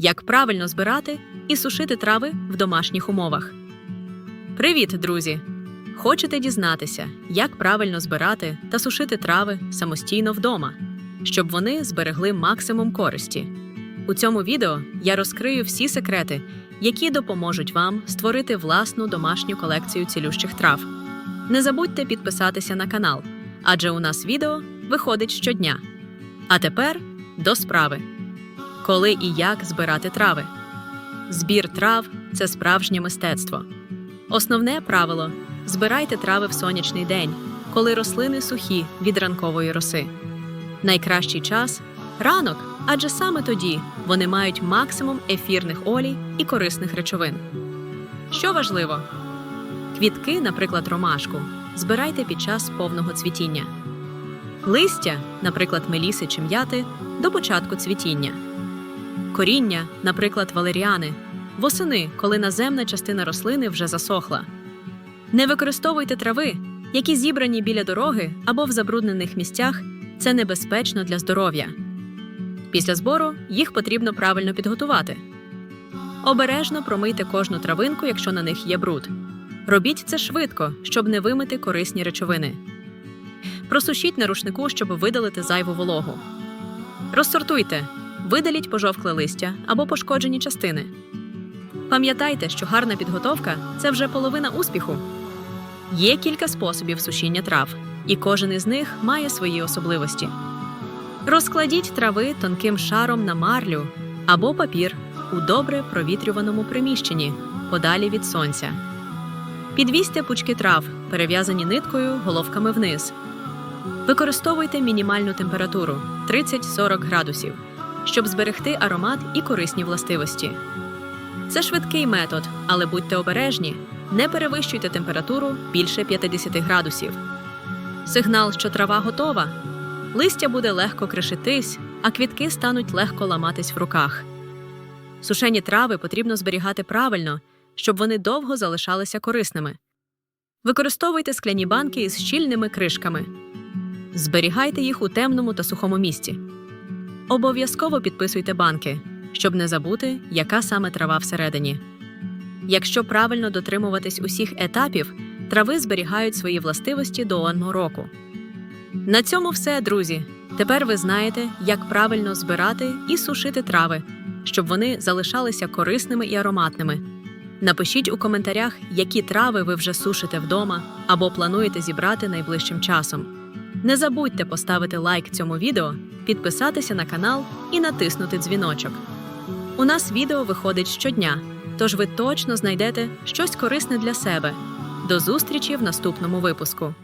Як правильно збирати і сушити трави в домашніх умовах. Привіт, друзі! Хочете дізнатися, як правильно збирати та сушити трави самостійно вдома, щоб вони зберегли максимум користі. У цьому відео я розкрию всі секрети, які допоможуть вам створити власну домашню колекцію цілющих трав. Не забудьте підписатися на канал, адже у нас відео виходить щодня. А тепер до справи. Коли і як збирати трави. Збір трав це справжнє мистецтво. Основне правило збирайте трави в сонячний день, коли рослини сухі від ранкової роси. Найкращий час ранок, адже саме тоді вони мають максимум ефірних олій і корисних речовин. Що важливо, квітки, наприклад, ромашку, збирайте під час повного цвітіння. Листя, наприклад, меліси чи м'яти, до початку цвітіння. Коріння, наприклад, валеріани, восени, коли наземна частина рослини вже засохла. Не використовуйте трави, які зібрані біля дороги або в забруднених місцях. Це небезпечно для здоров'я. Після збору їх потрібно правильно підготувати. Обережно промийте кожну травинку, якщо на них є бруд. Робіть це швидко, щоб не вимити корисні речовини. Просушіть на рушнику, щоб видалити зайву вологу. Розсортуйте, видаліть пожовкле листя або пошкоджені частини. Пам'ятайте, що гарна підготовка це вже половина успіху. Є кілька способів сушіння трав, і кожен із них має свої особливості. Розкладіть трави тонким шаром на марлю або папір у добре провітрюваному приміщенні, подалі від сонця. Підвісьте пучки трав, перев'язані ниткою головками вниз. Використовуйте мінімальну температуру 30-40 градусів, щоб зберегти аромат і корисні властивості. Це швидкий метод, але будьте обережні, не перевищуйте температуру більше 50 градусів. Сигнал, що трава готова. Листя буде легко кришитись, а квітки стануть легко ламатись в руках. Сушені трави потрібно зберігати правильно, щоб вони довго залишалися корисними. Використовуйте скляні банки із щільними кришками. Зберігайте їх у темному та сухому місці. Обов'язково підписуйте банки, щоб не забути, яка саме трава всередині. Якщо правильно дотримуватись усіх етапів, трави зберігають свої властивості до одного року. На цьому все, друзі. Тепер ви знаєте, як правильно збирати і сушити трави, щоб вони залишалися корисними і ароматними. Напишіть у коментарях, які трави ви вже сушите вдома або плануєте зібрати найближчим часом. Не забудьте поставити лайк цьому відео, підписатися на канал і натиснути дзвіночок. У нас відео виходить щодня, тож ви точно знайдете щось корисне для себе. До зустрічі в наступному випуску.